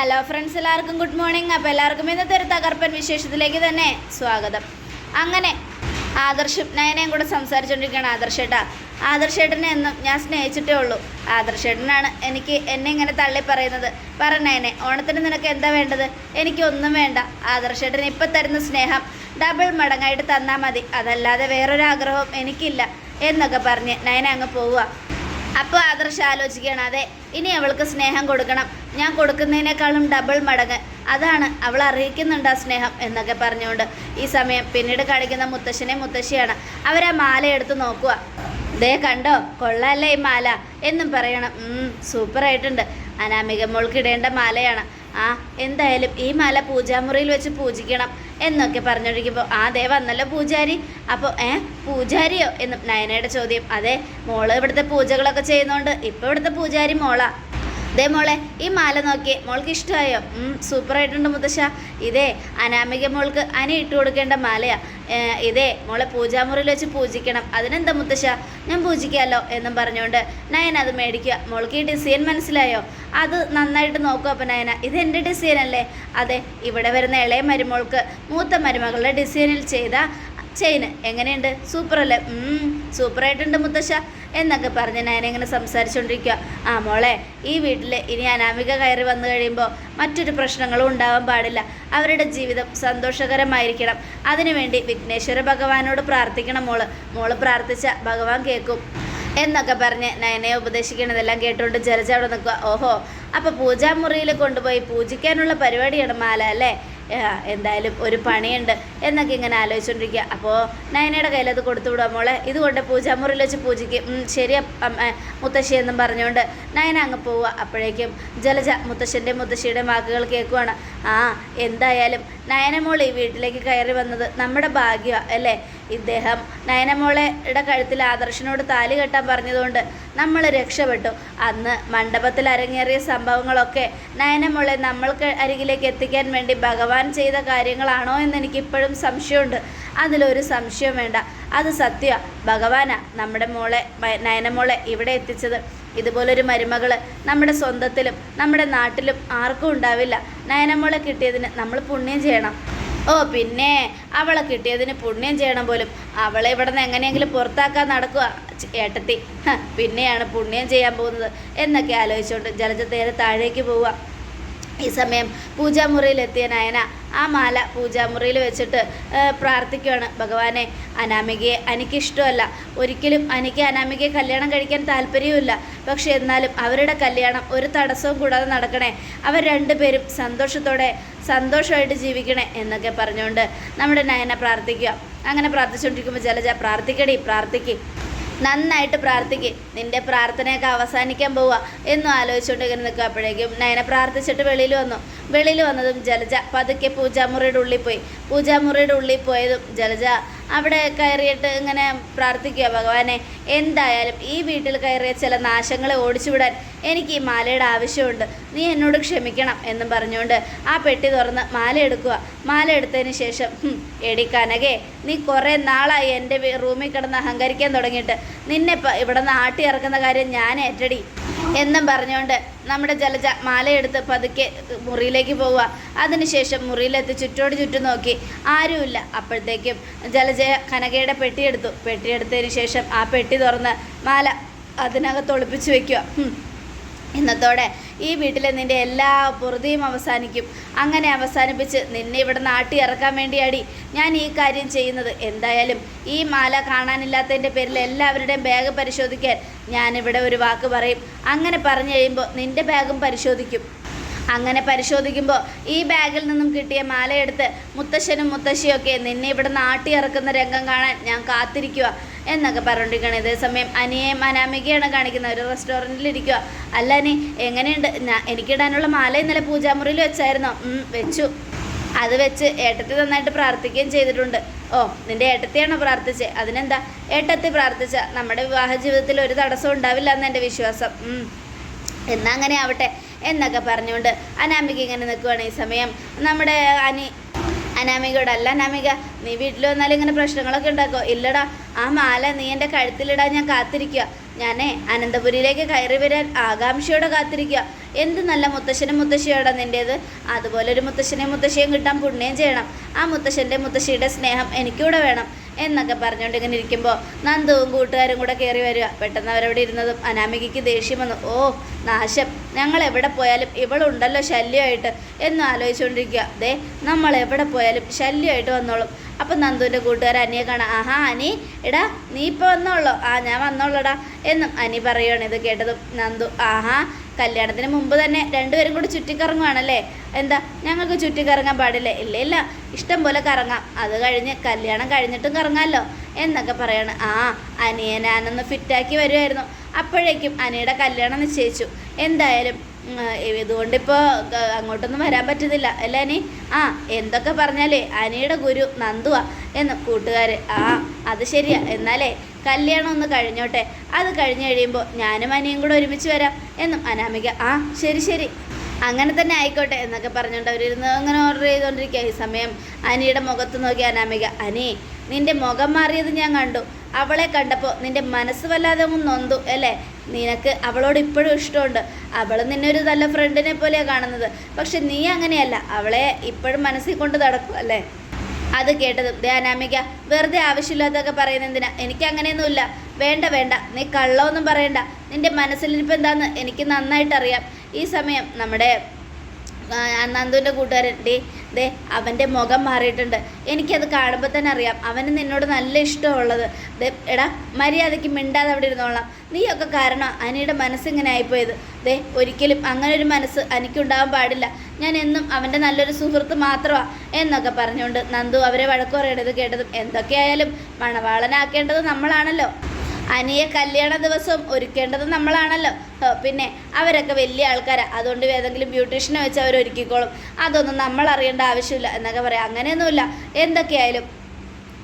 Hello friends എല്ലാവർക്കും good morning അപ്പോൾ എല്ലാവർക്കും ഇന്നത്തെ ഒരു തകർപ്പൻ വിശേഷത്തിലേക്ക് തന്നെ സ്വാഗതം. അങ്ങനെ ആദർശും നയനയും കൂടെ സംസാരിച്ചുകൊണ്ടിരിക്കുകയാണ് ആദർശേട്ടാ. ആദർശേട്ടനെ എന്നും ഞാൻ സ്നേഹിച്ചിട്ടേ ഉള്ളൂ. ആദർശേട്ടനാണ് എനിക്ക് എന്നെ ഇങ്ങനെ തള്ളി പറയുന്നത്. പറ നയനെ ഓണത്തിന് നിനക്ക് എന്താ വേണ്ടത്? എനിക്കൊന്നും വേണ്ട. ആദർശേട്ടൻ ഇപ്പം തരുന്ന സ്നേഹം ഡബിൾ മടങ്ങായിട്ട് തന്നാൽ മതി. അതല്ലാതെ വേറൊരാഗ്രഹവും എനിക്കില്ല എന്നൊക്കെ പറഞ്ഞ് നയന അങ്ങ് പോവുക. അപ്പോൾ ആദർശ ആലോചിക്കുകയാണ് അതെ ഇനി അവൾക്ക് സ്നേഹം കൊടുക്കണം. ഞാൻ കൊടുക്കുന്നതിനേക്കാളും ഡബിൾ മടങ്ങ്. അതാണ് അവൾ അറിയിക്കുന്നുണ്ട് ആ സ്നേഹം എന്നൊക്കെ പറഞ്ഞുകൊണ്ട് ഈ സമയം പിന്നീട് കാണിക്കുന്ന മുത്തശ്ശനെ മുത്തശ്ശിയാണ്. അവരാ മാല എടുത്ത് നോക്കുക. ദേ കണ്ടോ കൊള്ളാല്ലേ ഈ മാല? എന്നും പറയണം. സൂപ്പറായിട്ടുണ്ട് അനാമിക മോൾക്ക് ഇടേണ്ട മാലയാണ്. ആ എന്തായാലും ഈ മല പൂജാമുറിയിൽ വെച്ച് പൂജിക്കണം എന്നൊക്കെ പറഞ്ഞൊഴിക്കുമ്പോൾ ആ ദേ വന്നല്ലോ പൂജാരി. അപ്പോൾ ഏ പൂജാരിയോ? എന്നും നയനയുടെ ചോദ്യം. അതെ മോൾ ഇവിടുത്തെ പൂജകളൊക്കെ ചെയ്യുന്നോണ്ട് ഇപ്പോൾ ഇവിടുത്തെ പൂജാരി മോളാ. ദേ മോളെ ഈ മാല നോക്കി മോൾക്ക് ഇഷ്ടമായോ? സൂപ്പറായിട്ടുണ്ട് മുത്തശ്ശ. ഇതേ അനാമിക മോൾക്ക് അനി ഇട്ട് കൊടുക്കേണ്ട മാലയാ. ഇതേ മോളെ പൂജാമുറിയിൽ വെച്ച് പൂജിക്കണം. അതിനെന്താ മുത്തശ്ശ? ഞാൻ പൂജിക്കാമല്ലോ എന്നും പറഞ്ഞുകൊണ്ട് നയന അത് മേടിക്കുക. മോൾക്ക് ഈ ഡിസൈൻ മനസ്സിലായോ? അത് നന്നായിട്ട് നോക്കുക അപ്പം നയന. ഇത് എന്റെ ഡിസൈൻ അല്ലേ? അതെ ഇവിടെ വരുന്ന ഇളയ മരുമോൾക്ക് മൂത്ത മരുമകളുടെ ഡിസൈനിൽ ചെയ്ത ചെയിന്. എങ്ങനെയുണ്ട്? സൂപ്പറല്ലേ? സൂപ്പറായിട്ടുണ്ട് മുത്തശ്ശ. എന്നൊക്കെ പറഞ്ഞ് ഞാൻ ഇങ്ങനെ സംസാരിച്ചുകൊണ്ടിരിക്കുക ആ മോളെ ഈ വീട്ടിൽ ഇനി അനാമിക കയറി വന്നു കഴിയുമ്പോൾ മറ്റൊരു പ്രശ്നങ്ങളും ഉണ്ടാവാൻ പാടില്ല. അവരുടെ ജീവിതം സന്തോഷകരമായിരിക്കണം. അതിനുവേണ്ടി വിഘ്നേശ്വര ഭഗവാനോട് പ്രാർത്ഥിക്കണം മോൾ. മോൾ പ്രാർത്ഥിച്ച ഭഗവാൻ കേൾക്കും എന്നൊക്കെ പറഞ്ഞ് നയനയെ ഉപദേശിക്കണതെല്ലാം കേട്ടുകൊണ്ട് ജലജ അവിടെ നിൽക്കുക ഓഹോ അപ്പോൾ പൂജാമുറിയിൽ കൊണ്ടുപോയി പൂജിക്കാനുള്ള പരിപാടിയാണ് മാല അല്ലേ? എന്തായാലും ഒരു പണിയുണ്ട് എന്നൊക്കെ ഇങ്ങനെ ആലോചിച്ചുകൊണ്ടിരിക്കുക അപ്പോൾ നയനയുടെ കയ്യിൽ അത് കൊടുത്തു വിടുക മോളെ ഇതുകൊണ്ട് പൂജാമുറിയിൽ വെച്ച് പൂജിക്കും ഉം, ശരി മുത്തശ്ശി എന്നും പറഞ്ഞുകൊണ്ട് നയന അങ്ങ് പോവുക. അപ്പോഴേക്കും ജലജ മുത്തശ്ശന്റെ മുത്തശ്ശിയുടെ വാക്കുകൾ കേൾക്കുവാണ്. ആ എന്തായാലും നയനമോൾ ഈ വീട്ടിലേക്ക് കയറി വന്നത് നമ്മുടെ ഭാഗ്യമാണ് അല്ലേ? ഇദ്ദേഹം നയനമോളയുടെ കഴുത്തിൽ ആദർശനോട് താലി കെട്ടാൻ പറഞ്ഞതുകൊണ്ട് നമ്മൾ രക്ഷപ്പെട്ടു. അന്ന് മണ്ഡപത്തിൽ അരങ്ങേറിയ സംഭവങ്ങളൊക്കെ നയനമോളെ നമ്മൾക്ക് അരികിലേക്ക് എത്തിക്കാൻ വേണ്ടി ഭഗവാൻ ചെയ്ത കാര്യങ്ങളാണോ എന്ന് എനിക്കിപ്പോഴും സംശയമുണ്ട്. അതിലൊരു സംശയം വേണ്ട. അത് സത്യ. ഭഗവാനാ നമ്മുടെ മോളെ നയനമോളെ ഇവിടെ എത്തിച്ചത്. ഇതുപോലൊരു മരുമകൾ നമ്മുടെ സ്വന്തത്തിലും നമ്മുടെ നാട്ടിലും ആർക്കും ഉണ്ടാവില്ല. നയനമോളെ കിട്ടിയതിന് നമ്മൾ പുണ്യം ചെയ്യണം. ഓ പിന്നെ അവളെ കിട്ടിയതിന് പുണ്യം ചെയ്യണം പോലും. അവളെ ഇവിടെ നിന്ന് എങ്ങനെയെങ്കിലും പുറത്താക്കാൻ നടക്കുക ഏട്ടത്തി. പിന്നെയാണ് പുണ്യം ചെയ്യാൻ പോകുന്നത്. എന്നൊക്കെ ആലോചിച്ചുകൊണ്ട് ജലജ നേരെ താഴേക്ക് പോവുക. ഈ സമയം പൂജാമുറിയിലെത്തിയ നയന ആ മാല പൂജാമുറിയിൽ വെച്ചിട്ട് പ്രാർത്ഥിക്കുകയാണ് ഭഗവാനെ അനാമികയെ എനിക്കിഷ്ടമല്ല ഒരിക്കലും എനിക്ക് അനാമികയെ കല്യാണം കഴിക്കാൻ താല്പര്യവുമില്ല. പക്ഷേ എന്നാലും അവരുടെ കല്യാണം ഒരു തടസ്സവും കൂടാതെ നടക്കണേ. അവർ രണ്ടുപേരും സന്തോഷത്തോടെ സന്തോഷമായിട്ട് ജീവിക്കണേ എന്നൊക്കെ പറഞ്ഞുകൊണ്ട് നമ്മുടെ നയന പ്രാർത്ഥിക്കുക. അങ്ങനെ പ്രാർത്ഥിച്ചുകൊണ്ടിരിക്കുമ്പോൾ ജലജ പ്രാർത്ഥിക്കടി പ്രാർത്ഥിക്ക്. നന്നായിട്ട് പ്രാർത്ഥിക്ക്. നിന്റെ പ്രാർത്ഥനയൊക്കെ അവസാനിക്കാൻ പോവുക എന്നും ആലോചിച്ചുകൊണ്ട് ഇങ്ങനെ നിൽക്കുക. അപ്പോഴേക്കും നയന പ്രാർത്ഥിച്ചിട്ട് വെളിയിൽ വന്നു. വെളിയിൽ വന്നതും ജലജ പതുക്കെ പൂജാമുറിയുടെ ഉള്ളിൽ പോയി. പൂജാമുറിയുടെ ഉള്ളിൽ പോയതും ജലജ അവിടെ കയറിയിട്ട് ഇങ്ങനെ പ്രാർത്ഥിക്കുക. ഭഗവാനെ എന്തായാലും ഈ വീട്ടിൽ കയറിയ ചില നാശങ്ങളെ ഓടിച്ചുവിടാൻ എനിക്ക് ഈ മാലയുടെ ആവശ്യമുണ്ട്. നീ എന്നോട് ക്ഷമിക്കണം എന്നും പറഞ്ഞുകൊണ്ട് ആ പെട്ടി തുറന്ന് മാല എടുക്കുക. മാല എടുത്തതിന് ശേഷം "ഹും, എടി കനകേ നീ കുറേ നാളായി എന്റെ റൂമിൽ കിടന്ന് അഹങ്കരിക്കാൻ തുടങ്ങിയിട്ട്. നിന്നെ ഇവിടെ നിന്ന് ആട്ടി ഇറക്കുന്ന കാര്യം ഞാൻ ഏറ്റടി എന്നും പറഞ്ഞുകൊണ്ട് നമ്മുടെ ജലജ മാലയെടുത്ത് പതുക്കെ മുറിയിലേക്ക് പോവുക. അതിനുശേഷം മുറിയിലെത്തി ചുറ്റോട് ചുറ്റും നോക്കി. ആരുമില്ല. അപ്പോഴത്തേക്കും ജലജ കനകയുടെ പെട്ടിയെടുത്തു പെട്ടിയെടുത്തതിന് ശേഷം ആ പെട്ടി തുറന്ന് മാല അതിനകത്ത് ഒളിപ്പിച്ചു വെക്കുക. ഇന്നത്തോടെ ഈ വീട്ടിലെ നിന്റെ എല്ലാ പൊറുതിയും അവസാനിക്കും. അങ്ങനെ അവസാനിപ്പിച്ച് നിന്നെ ഇവിടെ നാട്ടി ഇറക്കാൻ വേണ്ടിയാടി ഞാൻ ഈ കാര്യം ചെയ്യുന്നത്. എന്തായാലും ഈ മാല കാണാനില്ലാത്തതിന്റെ പേരിൽ എല്ലാവരുടെയും ബാഗ് പരിശോധിക്കാൻ ഞാനിവിടെ ഒരു വാക്ക് പറയും. അങ്ങനെ പറഞ്ഞു കഴിയുമ്പോൾ നിന്റെ ബാഗും പരിശോധിക്കും. അങ്ങനെ പരിശോധിക്കുമ്പോൾ ഈ ബാഗിൽ നിന്നും കിട്ടിയ മാലയെടുത്ത് മുത്തശ്ശനും മുത്തശ്ശിയൊക്കെ നിന്നെ ഇവിടെ നാട്ടി ഇറക്കുന്ന രംഗം കാണാൻ ഞാൻ കാത്തിരിക്കുക എന്നൊക്കെ പറഞ്ഞുകൊണ്ടിരിക്കുകയാണ് ഇതേസമയം അനിയെയും അനാമികയാണ് കാണിക്കുന്നത്. ഒരു റെസ്റ്റോറന്റിൽ ഇരിക്കുക അല്ല അനി എങ്ങനെയുണ്ട്? എനിക്കിടാനുള്ള മാല ഇന്നലെ പൂജാമുറിയിൽ വെച്ചായിരുന്നോ. വെച്ചു. അത് വെച്ച് ഏട്ടത്തി നന്നായിട്ട് പ്രാർത്ഥിക്കുകയും ചെയ്തിട്ടുണ്ട്. ഓ നിന്റെ ഏട്ടത്തിയാണോ പ്രാർത്ഥിച്ചത് അതിനെന്താ? ഏട്ടത്തി പ്രാർത്ഥിച്ച. നമ്മുടെ വിവാഹ ജീവിതത്തിൽ ഒരു തടസ്സം ഉണ്ടാവില്ല എന്ന് വിശ്വാസം. എന്നാ അങ്ങനെ ആവട്ടെ എന്നൊക്കെ പറഞ്ഞുകൊണ്ട് അനാമിക ഇങ്ങനെ നിൽക്കുവാണ്. ഈ സമയം നമ്മുടെ അനി അനാമികയോട് അല്ല അനാമിക നീ വീട്ടിൽ വന്നാൽ ഇങ്ങനെ പ്രശ്നങ്ങളൊക്കെ ഉണ്ടാക്കോ? ഇല്ലടാ ആ മാല നീ എന്റെ കഴുത്തിലിടാൻ ഞാൻ കാത്തിരിക്കുക ഞാനേ അനന്തപുരിയിലേക്ക് കയറി വരാൻ ആകാംക്ഷയോടെ കാത്തിരിക്കുക എന്ത് നല്ല മുത്തശ്ശനും മുത്തശ്ശിയോടാ നിന്റേത് അതുപോലെ ഒരു മുത്തശ്ശനെയും മുത്തശ്ശിയും കിട്ടാൻ പുണ്യം ചെയ്യണം. ആ മുത്തശ്ശന്റെ മുത്തശ്ശിയുടെ സ്നേഹം എനിക്കൂടെ വേണം. എന്നൊക്കെ പറഞ്ഞുകൊണ്ട് ഇങ്ങനെ ഇരിക്കുമ്പോൾ നന്ദുവും കൂട്ടുകാരും കൂടെ കയറി വരിക പെട്ടെന്ന് അവരവിടെ ഇരുന്നതും അനാമികയ്ക്ക് ദേഷ്യം വന്നു. ഓ നാശം. ഞങ്ങൾ എവിടെ പോയാലും ഇവളുണ്ടല്ലോ ശല്യമായിട്ട്. എന്ന് ആലോചിച്ചുകൊണ്ടിരിക്കുക ദേ നമ്മൾ എവിടെ പോയാലും ശല്യമായിട്ട് വന്നോളും. അപ്പം നന്ദുവിന്റെ കൂട്ടുകാർ അനിയെ കാണാം. ആഹാ അനി എടാ നീ ഇപ്പോൾ വന്നോളോ. ആ ഞാൻ വന്നോളടാ എന്നും അനി പറയുകയാണ് ഇത് കേട്ടതും നന്ദു ആഹാ കല്യാണത്തിന് മുമ്പ് തന്നെ രണ്ടുപേരും കൂടി ചുറ്റിക്കറങ്ങുവാണല്ലേ? എന്താ ഞങ്ങൾക്ക് ചുറ്റിക്കറങ്ങാൻ പാടില്ലേ? ഇല്ല ഇല്ല ഇഷ്ടം പോലെ കറങ്ങാം. അത് കഴിഞ്ഞ് കല്യാണം കഴിഞ്ഞിട്ടും കറങ്ങാമല്ലോ എന്നൊക്കെ പറയാണ്. ആ അനിയെ ഞാനൊന്ന് ഫിറ്റാക്കി വരുമായിരുന്നു അപ്പോഴേക്കും അനിയുടെ കല്യാണം നിശ്ചയിച്ചു. എന്തായാലും ഇതുകൊണ്ടിപ്പോൾ അങ്ങോട്ടൊന്നും വരാൻ പറ്റുന്നില്ല. അല്ലേ അനി? ആ എന്തൊക്കെ പറഞ്ഞാലേ അനിയുടെ ഗുരു നന്ദുവാ എന്ന് കൂട്ടുകാർ ആ അത് ശരിയാ. എന്നാലേ കല്യാണം ഒന്ന് കഴിഞ്ഞോട്ടെ. അത് കഴിഞ്ഞ് കഴിയുമ്പോൾ ഞാനും അനിയും കൂടെ ഒരുമിച്ച് വരാം എന്നും അനാമിക. ആ ശരി ശരി. അങ്ങനെ തന്നെ ആയിക്കോട്ടെ എന്നൊക്കെ പറഞ്ഞുകൊണ്ട് അവരിരുന്ന് അങ്ങനെ ഓർഡർ ചെയ്തുകൊണ്ടിരിക്കുക ഈ സമയം അനിയുടെ മുഖത്ത് നോക്കി അനാമിക അനി നിന്റെ മുഖം മാറിയത് ഞാൻ കണ്ടു. അവളെ കണ്ടപ്പോൾ നിന്റെ മനസ്സ് വല്ലാതെ ഒന്ന് നൊന്തു അല്ലേ? നിനക്ക് അവളോട് ഇപ്പോഴും ഇഷ്ടമുണ്ട്. അവൾ നിന്നെ ഒരു നല്ല ഫ്രണ്ടിനെ പോലെയാണ് കാണുന്നത്. പക്ഷെ നീ അങ്ങനെയല്ല. അവളെ ഇപ്പോഴും മനസ്സിൽ കൊണ്ട് നടക്കും അല്ലേ? അത് കേട്ടതും ദേ അനാമിക വെറുതെ ആവശ്യമില്ലാത്തൊക്കെ എന്തിനാ? എനിക്ക് അങ്ങനെയൊന്നുമില്ല. വേണ്ട വേണ്ട. നീ കള്ളമൊന്നും പറയണ്ട. നിന്റെ മനസ്സിലിരിപ്പ് എന്താന്ന് എനിക്ക് നന്നായിട്ട് അറിയാം ഈ സമയം നമ്മുടെ നന്ദുവിന്റെ കൂട്ടുകാരൻ ഡേ ദേ അവന്റെ മുഖം മാറിയിട്ടുണ്ട്. എനിക്കത് കാണുമ്പോൾ തന്നെ അറിയാം. അവന് നിന്നോട് നല്ല ഇഷ്ടമുള്ളത്. ദേ എടാ മര്യാദയ്ക്ക് മിണ്ടാതെ അവിടെ ഇരുന്നോളാം. നീയൊക്കെ കാരണം അനിയുടെ മനസ്സിങ്ങനെ ആയിപ്പോയത്. ദേ ഒരിക്കലും അങ്ങനെ ഒരു മനസ്സ് എനിക്കുണ്ടാവാൻ പാടില്ല. ഞാൻ എന്നും അവന്റെ നല്ലൊരു സുഹൃത്ത് മാത്രമാണ് എന്നൊക്കെ പറഞ്ഞുകൊണ്ട് നന്ദു അവരെ വഴക്കു പറയണത് കേട്ടതും എന്തൊക്കെയായാലും മണവാളനാക്കേണ്ടത് നമ്മളാണല്ലോ. അനിയെ കല്യാണ ദിവസം ഒരുക്കേണ്ടത് നമ്മളാണല്ലോ. പിന്നെ അവരൊക്കെ വലിയ ആൾക്കാരാണ് അതുകൊണ്ട് ഏതെങ്കിലും ബ്യൂട്ടീഷ്യനെ വെച്ച് അവർ ഒരുക്കിക്കോളും അതൊന്നും നമ്മൾ അറിയേണ്ട ആവശ്യമില്ല എന്നൊക്കെ പറയാം. അങ്ങനെയൊന്നുമില്ല. എന്തൊക്കെയായാലും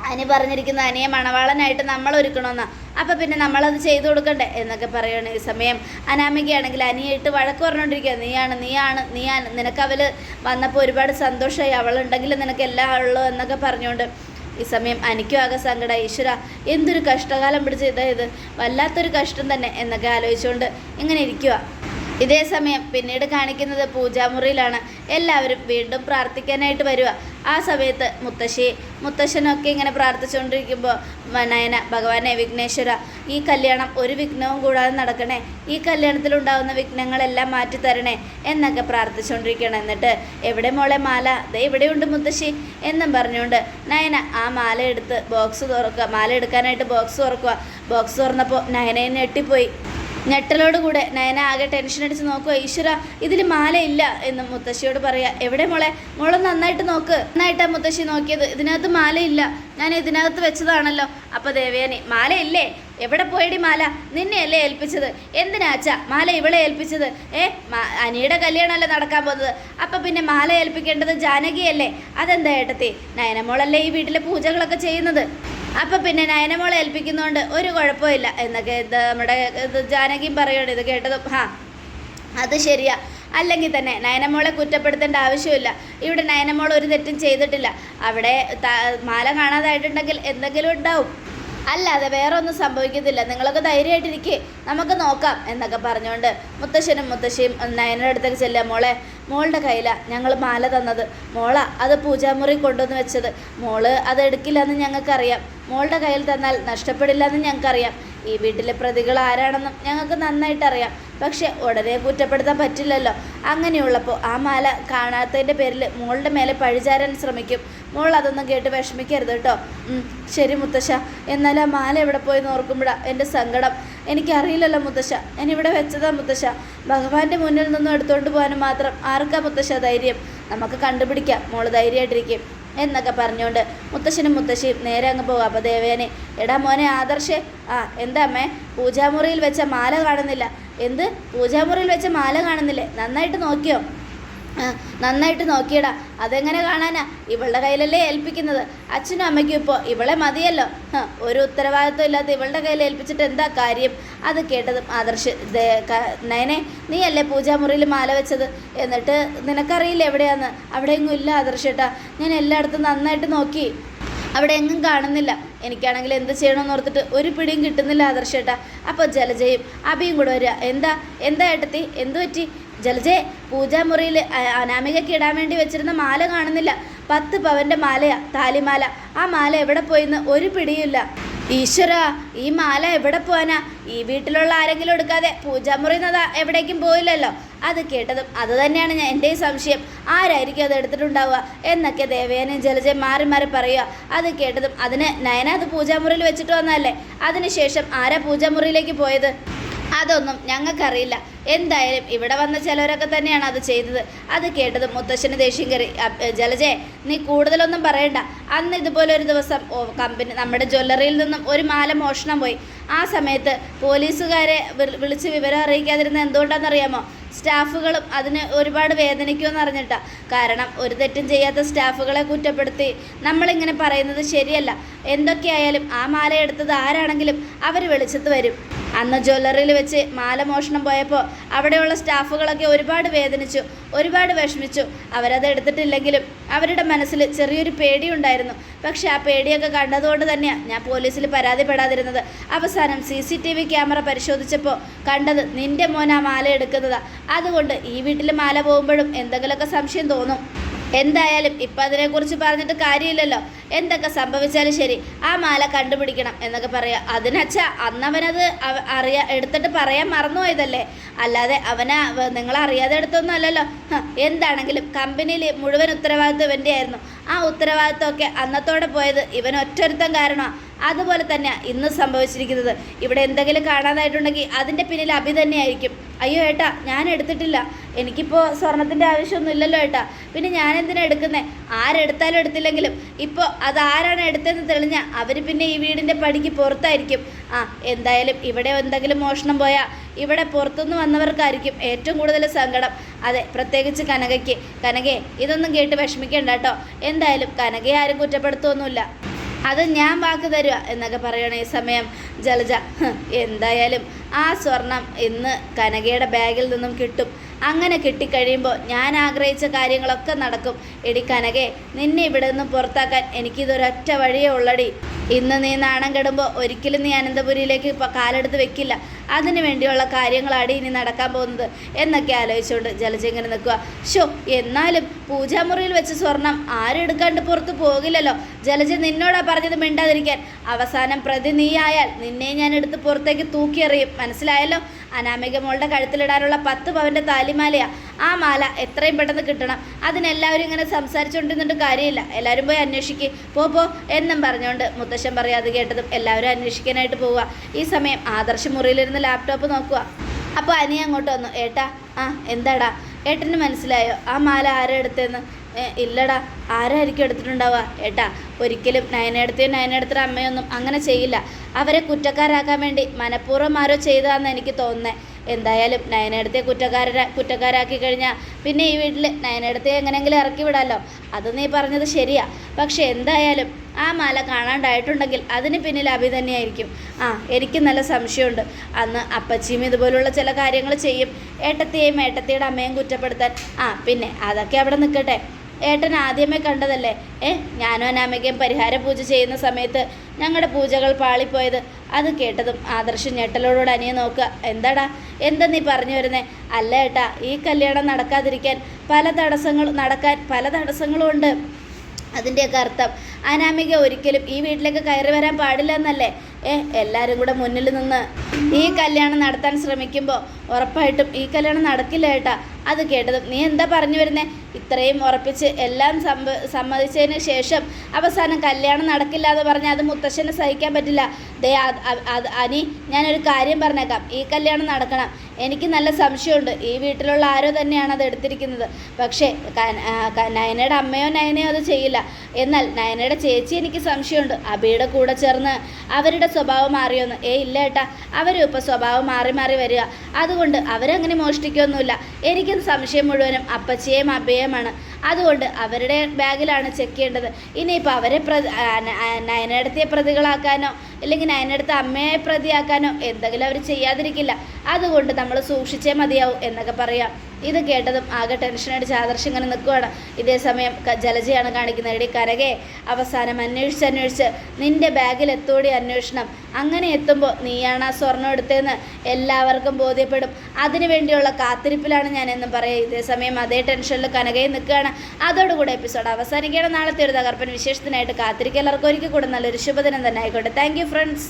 അനി പറഞ്ഞിരിക്കുന്ന അനിയെ മണവാളനായിട്ട് നമ്മൾ ഒരുക്കണമെന്നാണ് അപ്പം പിന്നെ നമ്മളത് ചെയ്തു കൊടുക്കണ്ടേ എന്നൊക്കെ പറയുകയാണ് ഈ സമയം. അനാമികയാണെങ്കിൽ അനിയായിട്ട് വഴക്ക് പറഞ്ഞുകൊണ്ടിരിക്കുക നീയാണ് നീയാണ് നീയാണ്. നിനക്ക് അവൾ വന്നപ്പോൾ ഒരുപാട് സന്തോഷമായി അവളുണ്ടെങ്കിൽ നിനക്ക് എല്ലാം ഉള്ളൂ എന്നൊക്കെ പറഞ്ഞുകൊണ്ട് ഈ സമയം എനിക്കും ആകെ സങ്കട ഈശ്വര എന്തൊരു കഷ്ടകാലം പിടിച്ച ഇതായത് വല്ലാത്തൊരു കഷ്ടം തന്നെ എന്നൊക്കെ ആലോചിച്ചുകൊണ്ട് ഇങ്ങനെ ഇരിക്കുക ഇതേ സമയം പിന്നീട് കാണിക്കുന്നത് പൂജാമുറിയിലാണ്. എല്ലാവരും വീണ്ടും പ്രാർത്ഥിക്കാനായിട്ട് വരിക. ആ സമയത്ത് മുത്തശ്ശി മുത്തശ്ശനൊക്കെ ഇങ്ങനെ പ്രാർത്ഥിച്ചുകൊണ്ടിരിക്കുമ്പോൾ നയന ഭഗവാനെ വിഘ്നേശ്വര ഈ കല്യാണം ഒരു വിഘ്നവും കൂടാതെ നടക്കണേ. ഈ കല്യാണത്തിലുണ്ടാകുന്ന വിഘ്നങ്ങളെല്ലാം മാറ്റി തരണേ എന്നൊക്കെ പ്രാർത്ഥിച്ചുകൊണ്ടിരിക്കണം എന്നിട്ട് എവിടെ മോളെ മാല? ദേ ഇവിടെയുണ്ട് മുത്തശ്ശി എന്നും പറഞ്ഞുകൊണ്ട് നയന ആ മാല എടുത്ത് ബോക്സ് തുറക്കുക. മാല എടുക്കാനായിട്ട് ബോക്സ് തുറക്കുക. ബോക്സ് തുറന്നപ്പോൾ നയനയെ ഞെട്ടിപ്പോയി. ഞെട്ടലോടുകൂടെ നയന ആകെ ടെൻഷൻ അടിച്ച് നോക്കുക ഈശ്വര ഇതിൽ മാലയില്ല എന്ന് മുത്തശ്ശിയോട് പറയാ. എവിടെ മോളെ? മോളെ നന്നായിട്ട് നോക്ക്. നന്നായിട്ടാ മുത്തശ്ശി നോക്കിയത്. ഇതിനകത്ത് മാലയില്ല. ഞാൻ ഇതിനകത്ത് വെച്ചതാണല്ലോ. അപ്പൊ ദേവയാനി മാലയില്ലേ? എവിടെ പോയടി മാല? നിന്നെയല്ലേ ഏൽപ്പിച്ചത്? എന്തിനാച്ച മാല ഇവളെ ഏൽപ്പിച്ചത്? ഏ? അനിയുടെ കല്യാണമല്ലേ നടക്കാൻ പോകുന്നത്. അപ്പൊ പിന്നെ മാല ഏൽപ്പിക്കേണ്ടത് ജാനകിയല്ലേ? അതെന്താ ഏട്ടത്തി? നയനമോളല്ലേ ഈ വീട്ടിലെ പൂജകളൊക്കെ ചെയ്യുന്നത്? അപ്പൊ പിന്നെ നയനമോളെ ഏൽപ്പിക്കുന്നതുകൊണ്ട് ഒരു കുഴപ്പമില്ല എന്നൊക്കെ ഇത് നമ്മുടെ ഇത് ജാനകിയും പറയുകയാണ് ഇത് കേട്ടതും. ഹാ അത് ശരിയാ. അല്ലെങ്കിൽ തന്നെ നയനമോളെ കുറ്റപ്പെടുത്തേണ്ട ആവശ്യമില്ല. ഇവിടെ നയനമോൾ ഒരു തെറ്റും ചെയ്തിട്ടില്ല. അവിടെ മാല കാണാതായിട്ടുണ്ടെങ്കിൽ എന്തെങ്കിലും ഉണ്ടാവും. അല്ലാതെ വേറെ ഒന്നും സംഭവിക്കത്തില്ല. നിങ്ങളൊക്കെ ധൈര്യമായിട്ടിരിക്കേ. നമുക്ക് നോക്കാം എന്നൊക്കെ പറഞ്ഞുകൊണ്ട് മുത്തശ്ശനും മുത്തശ്ശിയും നയനയുടെ അടുത്തേക്ക് ചെല്ലുക മോളെ. മോളുടെ കയ്യിലാണ് ഞങ്ങൾ മാല തന്നത്. മോള അത് പൂജാമുറി കൊണ്ടുവന്ന് വെച്ചത്. മോൾ അത് എടുക്കില്ലെന്ന് ഞങ്ങൾക്കറിയാം. മോളുടെ കയ്യിൽ തന്നാൽ നഷ്ടപ്പെടില്ലെന്ന് ഞങ്ങൾക്കറിയാം. ഈ വീട്ടിലെ പ്രതികൾ ആരാണെന്നും ഞങ്ങൾക്ക് നന്നായിട്ട് അറിയാം പക്ഷെ ഉടനെ കുറ്റപ്പെടുത്താൻ പറ്റില്ലല്ലോ. അങ്ങനെയുള്ളപ്പോൾ ആ മാല കാണാത്തതിന്റെ പേരിൽ മോളുടെ മേലെ പഴിചാരാൻ ശ്രമിക്കും. മോൾ അതൊന്നും കേട്ട് വിഷമിക്കരുത് കേട്ടോ. ശരി മുത്തശ്ശ. എന്നാൽ ആ മാല എവിടെ പോയി നോർക്കുമ്പോഴാണ് എന്റെ സങ്കടം. എനിക്കറിയില്ലല്ലോ മുത്തശ്ശ. ഞാൻ ഇവിടെ വെച്ചതാ മുത്തശ്ശ. ഭഗവാന്റെ മുന്നിൽ നിന്നും എടുത്തുകൊണ്ട് പോകാനും മാത്രം ആർക്കാ മുത്തശ്ശ ധൈര്യം? നമുക്ക് കണ്ടുപിടിക്കാം. മോൾ ധൈര്യമായിട്ടിരിക്കും എന്നൊക്കെ പറഞ്ഞുകൊണ്ട് മുത്തശ്ശനും മുത്തശ്ശിയും നേരെ അങ്ങ് പോകും. അപ്പോൾ ദേവേനെ എടാ മോനെ ആദർശേ. ആ എന്താ അമ്മേ? പൂജാമുറിയിൽ വെച്ച മാല കാണുന്നില്ല. എന്ത്? പൂജാമുറിയിൽ വെച്ച മാല കാണുന്നില്ലേ? നന്നായിട്ട് നോക്കിയോ? നന്നായിട്ട് നോക്കിയടാ. അതെങ്ങനെ കാണാനാ? ഇവളുടെ കയ്യിലല്ലേ ഏൽപ്പിക്കുന്നത്. അച്ഛനും അമ്മയ്ക്കും ഇപ്പോൾ ഇവളെ മതിയല്ലോ. ഒരു ഉത്തരവാദിത്വം ഇല്ലാത്ത ഇവളുടെ കയ്യിൽ ഏൽപ്പിച്ചിട്ട് എന്താ കാര്യം? അത് കേട്ടതും ആദർശ് നയനെ നീയല്ലേ പൂജാമുറിയിൽ മാല വെച്ചത്? എന്നിട്ട് നിനക്കറിയില്ല എവിടെയാന്ന്? അവിടെ എങ്ങും ഇല്ല ആദർശേട്ടാ ഞാൻ എല്ലായിടത്തും നന്നായിട്ട് നോക്കി. അവിടെ എങ്ങും കാണുന്നില്ല. എനിക്കാണെങ്കിൽ എന്ത് ചെയ്യണമെന്ന് ഓർത്തിട്ട് ഒരു പിടിയും കിട്ടുന്നില്ല ആദർശേട്ടാ. അപ്പോൾ ജലജയും അഭിയും കൂടെ വരിക. എന്താ? എന്താ ഏട്ടത്തി? എന്തു പറ്റി? ജലജെ പൂജാമുറിയിൽ അനാമികയ്ക്ക് ഇടാൻ വേണ്ടി വെച്ചിരുന്ന മാല കാണുന്നില്ല. പത്ത് പവന്റെ മാലയാ താലിമാല. ആ മാല എവിടെ പോയിന്ന് ഒരു പിടിയില്ല ഈശ്വര ഈ മാല എവിടെ പോവാനാ? ഈ വീട്ടിലുള്ള ആരെങ്കിലും എടുക്കാതെ പൂജാമുറി എന്നതാ എവിടേക്കും പോയില്ലല്ലോ. അത് കേട്ടതും അത് തന്നെയാണ് ഞാൻ എന്റെയും സംശയം. ആരായിരിക്കും അത് എടുത്തിട്ടുണ്ടാവുക? എന്നൊക്കെ ദേവേനയും ജലജയും മാറി മാറി പറയുക. അത് കേട്ടതും അതിന് നയന അത് പൂജാമുറിയിൽ വെച്ചിട്ട് വന്നതല്ലേ? അതിനുശേഷം ആരാ പൂജാമുറിയിലേക്ക് പോയത്? അതൊന്നും ഞങ്ങൾക്കറിയില്ല. എന്തായാലും ഇവിടെ വന്ന ചിലവരൊക്കെ തന്നെയാണ് അത് ചെയ്തത്. അത് കേട്ടത് മുത്തശ്ശന് ദേഷ്യം കയറി. ജലജയെ നീ കൂടുതലൊന്നും പറയണ്ട. അന്ന് ഇതുപോലെ ഒരു ദിവസം കമ്പനി നമ്മുടെ ജ്വല്ലറിയിൽ നിന്നും ഒരു മാല മോഷണം പോയി. ആ സമയത്ത് പോലീസുകാരെ വിളി- വിളിച്ച് വിവരം അറിയിക്കാതിരുന്നത് എന്തുകൊണ്ടാണെന്നറിയാമോ? സ്റ്റാഫുകളും അതിന് ഒരുപാട് വേദനിക്കുമെന്ന് അറിഞ്ഞിട്ടാണ് കാരണം ഒരു തെറ്റും ചെയ്യാത്ത സ്റ്റാഫുകളെ കുറ്റപ്പെടുത്തി നമ്മളിങ്ങനെ പറയുന്നത് ശരിയല്ല. എന്തൊക്കെയായാലും ആ മാല എടുത്തത് ആരാണെങ്കിലും അവർ വെളിച്ചത്ത് വരും. അന്ന് ജ്വല്ലറിയിൽ വെച്ച് മാല മോഷണം പോയപ്പോൾ അവിടെയുള്ള സ്റ്റാഫുകളൊക്കെ ഒരുപാട് വേദനിച്ചു ഒരുപാട് വിഷമിച്ചു. അവരത് എടുത്തിട്ടില്ലെങ്കിലും അവരുടെ മനസ്സിൽ ചെറിയൊരു പേടിയുണ്ടായിരുന്നു. പക്ഷേ ആ പേടിയൊക്കെ കണ്ടതുകൊണ്ട് തന്നെയാണ് ഞാൻ പോലീസിൽ പരാതിപ്പെടാതിരുന്നത്. അവസാനം C C T V camera പരിശോധിച്ചപ്പോൾ കണ്ടത് നിന്റെ മോൻ ആ മാല എടുക്കുന്നതാണ് അതുകൊണ്ട് ഈ വീട്ടിൽ മാല പോകുമ്പോഴും എന്തെങ്കിലുമൊക്കെ സംശയം തോന്നും. എന്തായാലും ഇപ്പം അതിനെക്കുറിച്ച് പറഞ്ഞിട്ട് കാര്യമില്ലല്ലോ. എന്തൊക്കെ സംഭവിച്ചാലും ശരി ആ മാല കണ്ടുപിടിക്കണം എന്നൊക്കെ പറയുക അതിനച്ഛ അന്നവനത് അറിയാ എടുത്തിട്ട് പറയാൻ മറന്നുപോയതല്ലേ? അല്ലാതെ അവനെ നിങ്ങളറിയാതെ എടുത്തൊന്നും അല്ലല്ലോ. എന്താണെങ്കിലും കമ്പനിയിൽ മുഴുവൻ ഉത്തരവാദിത്വം ഇവന്റെ ആയിരുന്നു ആ ഉത്തരവാദിത്വമൊക്കെ അന്നത്തോടെ പോയത് ഇവൻ ഒറ്റൊരുത്തം കാരണമാണ് അതുപോലെ തന്നെ ഇന്ന് സംഭവിച്ചിരിക്കുന്നത്. ഇവിടെ എന്തെങ്കിലും കാണാനായിട്ടുണ്ടെങ്കിൽ അതിന്റെ പിന്നിൽ അഭി തന്നെയായിരിക്കും. അയ്യോ ഏട്ടാ ഞാൻ എടുത്തിട്ടില്ല. എനിക്കിപ്പോൾ സ്വർണത്തിന്റെ ആവശ്യമൊന്നും ഇല്ലല്ലോ ഏട്ടാ. പിന്നെ ഞാൻ എന്തിനാ എടുക്കുന്നത് ആരെടുത്താലും എടുത്തില്ലെങ്കിലും. ഇപ്പോൾ അത് ആരാണ് എടുത്തതെന്ന് തെളിഞ്ഞാൽ അവർ പിന്നെ ഈ വീടിന്റെ പടിക്ക് പുറത്തായിരിക്കും. ആ എന്തായാലും ഇവിടെ എന്തെങ്കിലും മോഷണം പോയാൽ ഇവിടെ പുറത്തുനിന്ന് വന്നവർക്കായിരിക്കും ഏറ്റവും കൂടുതൽ സങ്കടം. അതെ പ്രത്യേകിച്ച് കനകയ്ക്ക്. കനകയെ ഇതൊന്നും കേട്ട് വിഷമിക്കേണ്ട കേട്ടോ. എന്തായാലും കനകയെ ആരും കുറ്റപ്പെടുത്തുമൊന്നുമില്ല അത് ഞാൻ വാക്ക് തരുക എന്നൊക്കെ പറയണ ഈ സമയം ജലജ. എന്തായാലും ആ സ്വർണം ഇന്ന് കനകയുടെ ബാഗിൽ നിന്നും കിട്ടും. അങ്ങനെ കിട്ടിക്കഴിയുമ്പോൾ ഞാൻ ആഗ്രഹിച്ച കാര്യങ്ങളൊക്കെ നടക്കും. എടി കനകെ നിന്നെ ഇവിടെ നിന്ന് പുറത്താക്കാൻ എനിക്കിതൊരൊറ്റ വഴിയേ ഉള്ളടി. ഇന്ന് നീ നാണം കെടുമ്പോൾ ഒരിക്കലും നീ അനന്തപുരിയിലേക്ക് ഇപ്പോൾ കാലെടുത്ത് വെക്കില്ല. അതിനു വേണ്ടിയുള്ള കാര്യങ്ങളാണ് ഇനി നടക്കാൻ പോകുന്നത്. എന്നൊക്കെ ആലോചിച്ചുകൊണ്ട് ജലജ ഇങ്ങനെ നിൽക്കുക. ഷോ എന്നാലും പൂജാമുറിയിൽ വെച്ച് സ്വർണം ആരും എടുക്കാണ്ട് പുറത്ത് പോകില്ലല്ലോ. ജലജ നിന്നോടാ പറഞ്ഞത് മിണ്ടാതിരിക്കാൻ. അവസാനം പ്രതി നീയായാൽ നിന്നെ ഞാൻ എടുത്ത് പുറത്തേക്ക് തൂക്കിയെറിയും. മനസ്സിലായല്ലോ? അനാമിക മോളുടെ കഴുത്തിലിടാനുള്ള പത്ത് പവന്റെ താലിമാലയാണ് ആ മാല എത്രയും പെട്ടെന്ന് കിട്ടണം. അതിനെല്ലാവരും ഇങ്ങനെ സംസാരിച്ചുകൊണ്ടിരുന്നിട്ട് കാര്യമില്ല. എല്ലാവരും പോയി അന്വേഷിക്ക്. പോ പോ എന്നും പറഞ്ഞുകൊണ്ട് മുത്തശ്ശൻ പറയാതെ കേട്ടതും എല്ലാവരും അന്വേഷിക്കാനായിട്ട് പോവുക. ഈ സമയം ആദർശ മുറിയിലിരുന്ന് ലാപ്ടോപ്പ് നോക്കുക. അപ്പോൾ അനി അങ്ങോട്ട് വന്നു. ഏട്ടാ ആ എന്താടാ? ഏട്ടന് മനസ്സിലായോ? ആ മാല ആരാ എടുത്തതെന്ന്? "ഏ, ഇല്ലടാ. ആരായിരിക്കും എടുത്തിട്ടുണ്ടാവുക? ഏട്ടാ ഒരിക്കലും നയനെടുത്തിയോ നയനെടുത്തിയ അമ്മയൊന്നും അങ്ങനെ ചെയ്യില്ല. അവരെ കുറ്റക്കാരാക്കാൻ വേണ്ടി മനഃപൂർവം ആരോ ചെയ്തതാണെന്ന് എനിക്ക് തോന്നുന്നത് എന്തായാലും നയനെടുത്തെ കുറ്റക്കാര കുറ്റക്കാരാക്കി കഴിഞ്ഞാൽ പിന്നെ ഈ വീട്ടിൽ നയനെടുത്തെ എങ്ങനെയെങ്കിലും ഇറക്കി വിടാമല്ലോ അത് നീ പറഞ്ഞത് ശരിയാ. പക്ഷെ എന്തായാലും ആ മാല കാണാണ്ടായിട്ടുണ്ടെങ്കിൽ അതിന് പിന്നിൽ അഭി തന്നെയായിരിക്കും. ആ എനിക്ക് നല്ല സംശയമുണ്ട്. അന്ന് അപ്പച്ചിയും ഇതുപോലുള്ള ചില കാര്യങ്ങൾ ചെയ്യും. ഏട്ടത്തെയും ഏട്ടത്തിയുടെ അമ്മയും കുറ്റപ്പെടുത്താൻ. ആ പിന്നെ അതൊക്കെ അവിടെ നിൽക്കട്ടെ. ഏട്ടൻ ആദ്യമേ കണ്ടതല്ലേ? ഏ ഞാനും അനാമികയും പരിഹാര പൂജ ചെയ്യുന്ന സമയത്ത് ഞങ്ങളുടെ പൂജകൾ പാളിപ്പോയത്. അത് കേട്ടതും ആദർശ് ഞെട്ടലോടുകൂടെ അനിയെ നോക്കുക. എന്താടാ? എന്താ നീ പറഞ്ഞു വരുന്നേ? അല്ല ഏട്ടാ ഈ കല്യാണം നടക്കാതിരിക്കാൻ പല തടസ്സങ്ങൾ നടക്കാൻ പല തടസ്സങ്ങളും ഉണ്ട്. അതിന്റെയൊക്കെ അർത്ഥം അനാമിക ഒരിക്കലും ഈ വീട്ടിലേക്ക് കയറി വരാൻ പാടില്ല എന്നല്ലേ? ഏ എല്ലാവരും കൂടെ മുന്നിൽ നിന്ന് ഈ കല്യാണം നടത്താൻ ശ്രമിക്കുമ്പോൾ ഉറപ്പായിട്ടും ഈ കല്യാണം നടക്കില്ല ഏട്ടാ. അത് കേട്ടതും നീ എന്താ പറഞ്ഞു വരുന്നേ? ഇത്രയും ഉറപ്പിച്ച് എല്ലാം സംഭ സമ്മതിച്ചതിന് ശേഷം അവസാനം കല്യാണം നടക്കില്ല എന്ന് പറഞ്ഞാൽ അത് മുത്തശ്ശനെ സഹിക്കാൻ പറ്റില്ല. ദേ അത് അത് അത് അനി ഞാനൊരു കാര്യം പറഞ്ഞേക്കാം. ഈ കല്യാണം നടക്കണം. എനിക്ക് നല്ല സംശയമുണ്ട്. ഈ വീട്ടിലുള്ള ആരോ തന്നെയാണ് അത് എടുത്തിരിക്കുന്നത്. പക്ഷേ നയനയുടെ അമ്മയോ നയനയോ അത് ചെയ്യില്ല. എന്നാൽ നയനയുടെ ചേച്ചി എനിക്ക് സംശയമുണ്ട്. അബിയുടെ കൂടെ ചേർന്ന് അവരുടെ സ്വഭാവം മാറിയോന്ന്. ഏ ഇല്ല ഏട്ടാ. അവരും ഇപ്പോൾ സ്വഭാവം മാറി മാറി വരിക. അതുകൊണ്ട് അവരങ്ങനെ മോഷ്ടിക്കൊന്നുമില്ല. എനിക്കും സംശയം മുഴുവനും അപ്പച്ചയും അബിയെയുമാണ്. അതുകൊണ്ട് അവരുടെ ബാഗിലാണ് ചെക്ക് ചെയ്യേണ്ടത്. ഇനിയിപ്പോൾ അവരെ പ്രതി നയനെടുത്തിയ പ്രതികളാക്കാനോ അല്ലെങ്കിൽ നയനടുത്ത അമ്മയെ പ്രതിയാക്കാനോ എന്തെങ്കിലും അവർ ചെയ്യാതിരിക്കില്ല. അതുകൊണ്ട് നമ്മൾ സൂക്ഷിച്ചേ മതിയാവും എന്നൊക്കെ പറയാം. ഇത് കേട്ടതും ആകെ ടെൻഷൻ അടിച്ച് ആദർശം ഇങ്ങനെ നിൽക്കുവാണ്. ഇതേ സമയം ജലജയാണ് കാണിക്കുന്നത്. എടി കരകെ അവസാനം അന്വേഷിച്ച് അന്വേഷിച്ച്. നിന്റെ ബാഗിൽ എത്തോടി അന്വേഷണം. അങ്ങനെ എത്തുമ്പോൾ നീയാണ് ആ സ്വർണം എടുത്തതെന്ന് എല്ലാവർക്കും ബോധ്യപ്പെടും. അതിനു വേണ്ടിയുള്ള കാത്തിരിപ്പിലാണ് ഞാൻ എന്നും പറയുക. ഇതേ സമയം അതേ ടെൻഷനിൽ കനകയും നിൽക്കുകയാണ്. അതോടുകൂടെ എപ്പിസോഡ് അവസാനിക്കുകയാണ്. നാളത്തെ ഒരു തകർപ്പൻ വിശേഷത്തിനായിട്ട് കാത്തിരിക്കുക. എല്ലാവർക്കും ഒരിക്കൽ കൂടെ നല്ലൊരു ശുഭദിനം തന്നെ ആയിക്കോട്ടെ. Thank friends